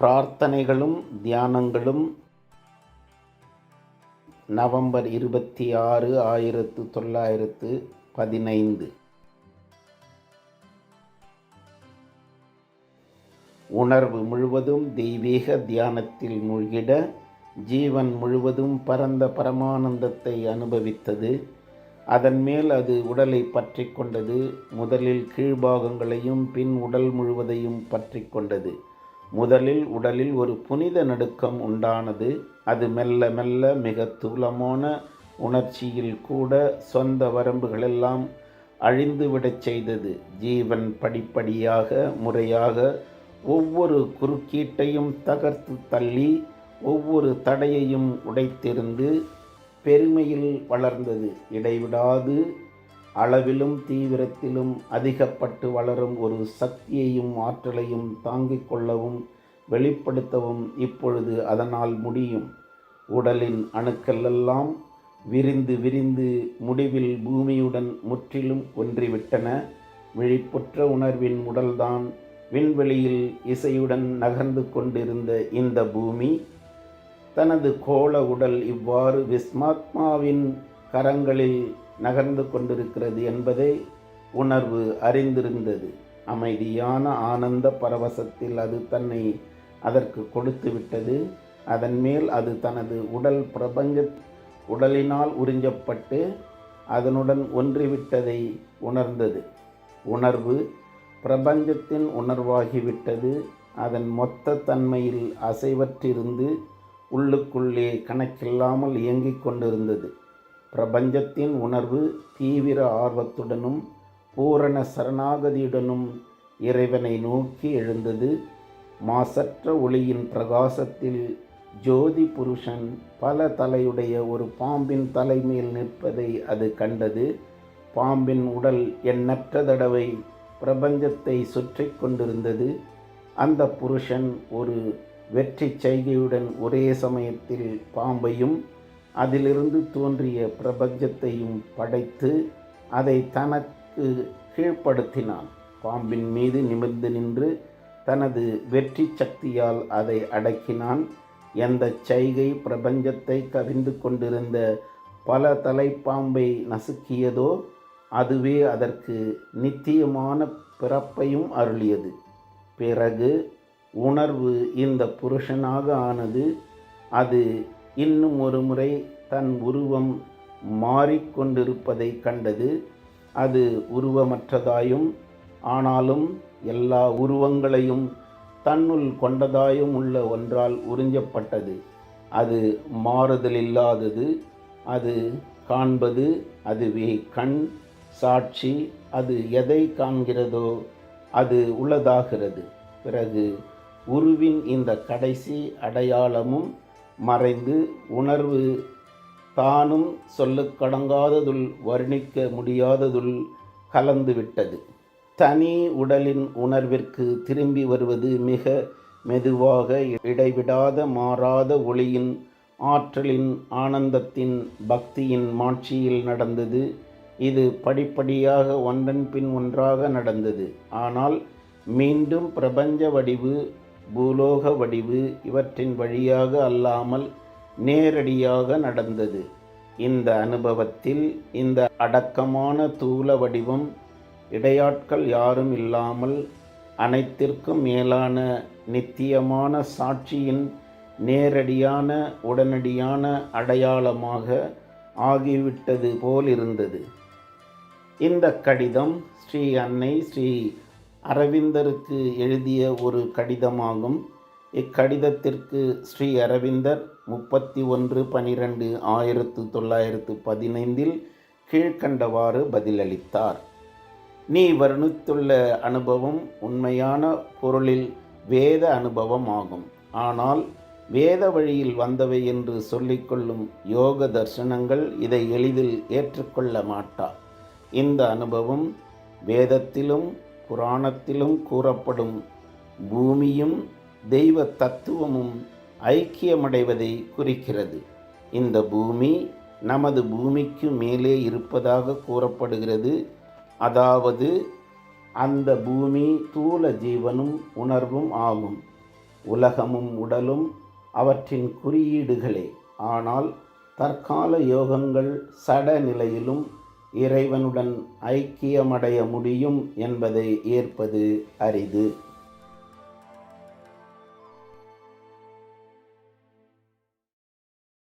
பிரார்த்தனைகளும் தியானங்களும் November இருபத்தி ஆறு ஆயிரத்து தொள்ளாயிரத்து பதினைந்து. உணர்வு முழுவதும் தெய்வீக தியானத்தில் மூழ்கிட ஜீவன் முழுவதும் பரந்த பரமானந்தத்தை அனுபவித்தது. அதன் மேல் அது உடலை பற்றி கொண்டது முதலில் கீழ்பாகங்களையும் பின் உடல் முழுவதையும் பற்றி கொண்டது முதலில் உடலில் ஒரு புனித நடுக்கம் உண்டானது. அது மெல்ல மெல்ல மிக தூலமான உணர்ச்சியில் கூட சொந்த வரம்புகளெல்லாம் அழிந்துவிடச் செய்தது. ஜீவன் படிப்படியாக முறையாக ஒவ்வொரு குறுக்கீட்டையும் தகர்த்து தள்ளி ஒவ்வொரு தடையையும் உடைத்திருந்து பெருமையில் வளர்ந்தது. இடைவிடாது அளவிலும் தீவிரத்திலும் அதிகப்பட்டு வளரும் ஒரு சக்தியையும் ஆற்றலையும் தாங்கிக் கொள்ளவும் வெளிப்படுத்தவும் இப்பொழுது அதனால் முடியும். உடலின் அணுக்களெல்லாம் விரிந்து விரிந்து முடிவில் பூமியுடன் முற்றிலும் ஒன்றிவிட்டன. விழிப்புற்ற உணர்வின் உடல்தான் விண்வெளியில் இசையுடன் நகர்ந்து கொண்டிருந்த இந்த பூமி தனது கோள உடல் இவ்வாறு விஸ்மாத்மாவின் கரங்களில் நகர்ந்து கொண்டிருக்கிறது என்பதை உணர்வு அறிந்திருந்தது. அமைதியான ஆனந்த பரவசத்தில் அது தன்னை அதற்கு கொடுத்து விட்டது. அதன் மேல் அது தனது உடல் பிரபஞ்ச உடலினால் உறிஞ்சப்பட்டு அதனுடன் ஒன்றிவிட்டதை உணர்ந்தது. உணர்வு பிரபஞ்சத்தின் உணர்வாகிவிட்டது. அதன் மொத்த தன்மையில் அசைவற்றிருந்து உள்ளுக்குள்ளே கணக்கில்லாமல் இயங்கிக் கொண்டிருந்தது. பிரபஞ்சத்தின் உணர்வு தீவிர ஆர்வத்துடனும் பூரண சரணாகதியுடனும் இறைவனை நோக்கி எழுந்தது. மாசற்ற ஒளியின் பிரகாசத்தில் ஜோதி புருஷன் பல தலையுடைய ஒரு பாம்பின் தலைமேல் நிற்பதை அது கண்டது. பாம்பின் உடல் எண்ணற்ற தடவை பிரபஞ்சத்தை சுற்றி கொண்டிருந்தது. அந்த புருஷன் ஒரு வெற்றி செய்கையுடன் ஒரே சமயத்தில் பாம்பையும் அதிலிருந்து தோன்றிய பிரபஞ்சத்தையும் படைத்து அதை தனக்கு கீழ்ப்படுத்தினான். பாம்பின் மீது நிமிர்ந்து நின்று தனது வெற்றி சக்தியால் அதை அடக்கினான். எந்த சைகை பிரபஞ்சத்தை கவிந்து கொண்டிருந்த பல தலைப்பாம்பை நசுக்கியதோ அதுவே அதற்கு நித்தியமான பிறப்பையும் அருளியது. பிறகு உணர்வு இந்த புருஷனாக ஆனது அது இன்னும் ஒரு முறை தன் உருவம் மாறிக்கொண்டிருப்பதை கண்டது. அது உருவமற்றதாயும் ஆனாலும் எல்லா உருவங்களையும் தன்னுள் கொண்டதாயும் உள்ள ஒன்றால் உறிஞ்சப்பட்டது. அது மாறுதலில்லாதது. அது காண்பது அதுவே கண் சாட்சி அது எதை காண்கிறதோ அது உள்ளதாகிறது. பிறகு உருவின் இந்த கடைசி அடையாளமும் மறைந்து உணர்வு தானும் சொல்லுக்கடங்காததுள் வர்ணிக்க முடியாததுள் கலந்துவிட்டது தனி உடலின் உணர்விற்கு திரும்பி வருவது மிக மெதுவாக இடைவிடாத மாறாத ஒளியின் ஆற்றலின் ஆனந்தத்தின் பக்தியின் மாட்சியில் நடந்தது. இது படிப்படியாக ஒன்றன் பின் ஒன்றாக நடந்தது. ஆனால் மீண்டும் பிரபஞ்ச வடிவு பூலோக வடிவு இவற்றின் வழியாக அல்லாமல் நேரடியாக நடந்தது. இந்த அனுபவத்தில் இந்த அடக்கமான தூல வடிவம் இடையாட்கள் யாரும் இல்லாமல் அனைத்திற்கும் மேலான நித்தியமான சாட்சியின் நேரடியான உடனடியான அடையாளமாக ஆகிவிட்டது போலிருந்தது. இந்த கடிதம் ஸ்ரீ அன்னை ஸ்ரீ அரவிந்தருக்கு எழுதிய ஒரு கடிதமாகும். இக்கடிதத்திற்கு ஸ்ரீ அரவிந்தர் முப்பத்தி ஒன்று பனிரெண்டு ஆயிரத்து தொள்ளாயிரத்து பதினைந்தில் கீழ்கண்டவாறு பதிலளித்தார். நீ வர்ணித்துள்ள அனுபவம் உண்மையான பொருளில் வேத அனுபவம் ஆகும் ஆனால் வேத வழியில் வந்தவை என்று சொல்லிக்கொள்ளும் யோக தர்சனங்கள் இதை எளிதில் ஏற்றுக்கொள்ள மாட்டா. இந்த அனுபவம் வேதத்திலும் புராணத்திலும் கூறப்படும் பூமியும் தெய்வ தத்துவமும் ஐக்கியமடைவதை குறிக்கிறது. இந்த பூமி நமது பூமிக்கு மேலே இருப்பதாக கூறப்படுகிறது. அதாவது அந்த பூமி தூல ஜீவனும் உணர்வும் ஆகும். உலகமும் உடலும் அவற்றின் குறியீடுகளே. ஆனால் தற்கால யோகங்கள் சட நிலையிலும் இறைவனுடன் ஐக்கியமடைய முடியும் என்பதை ஏற்பது அரிது.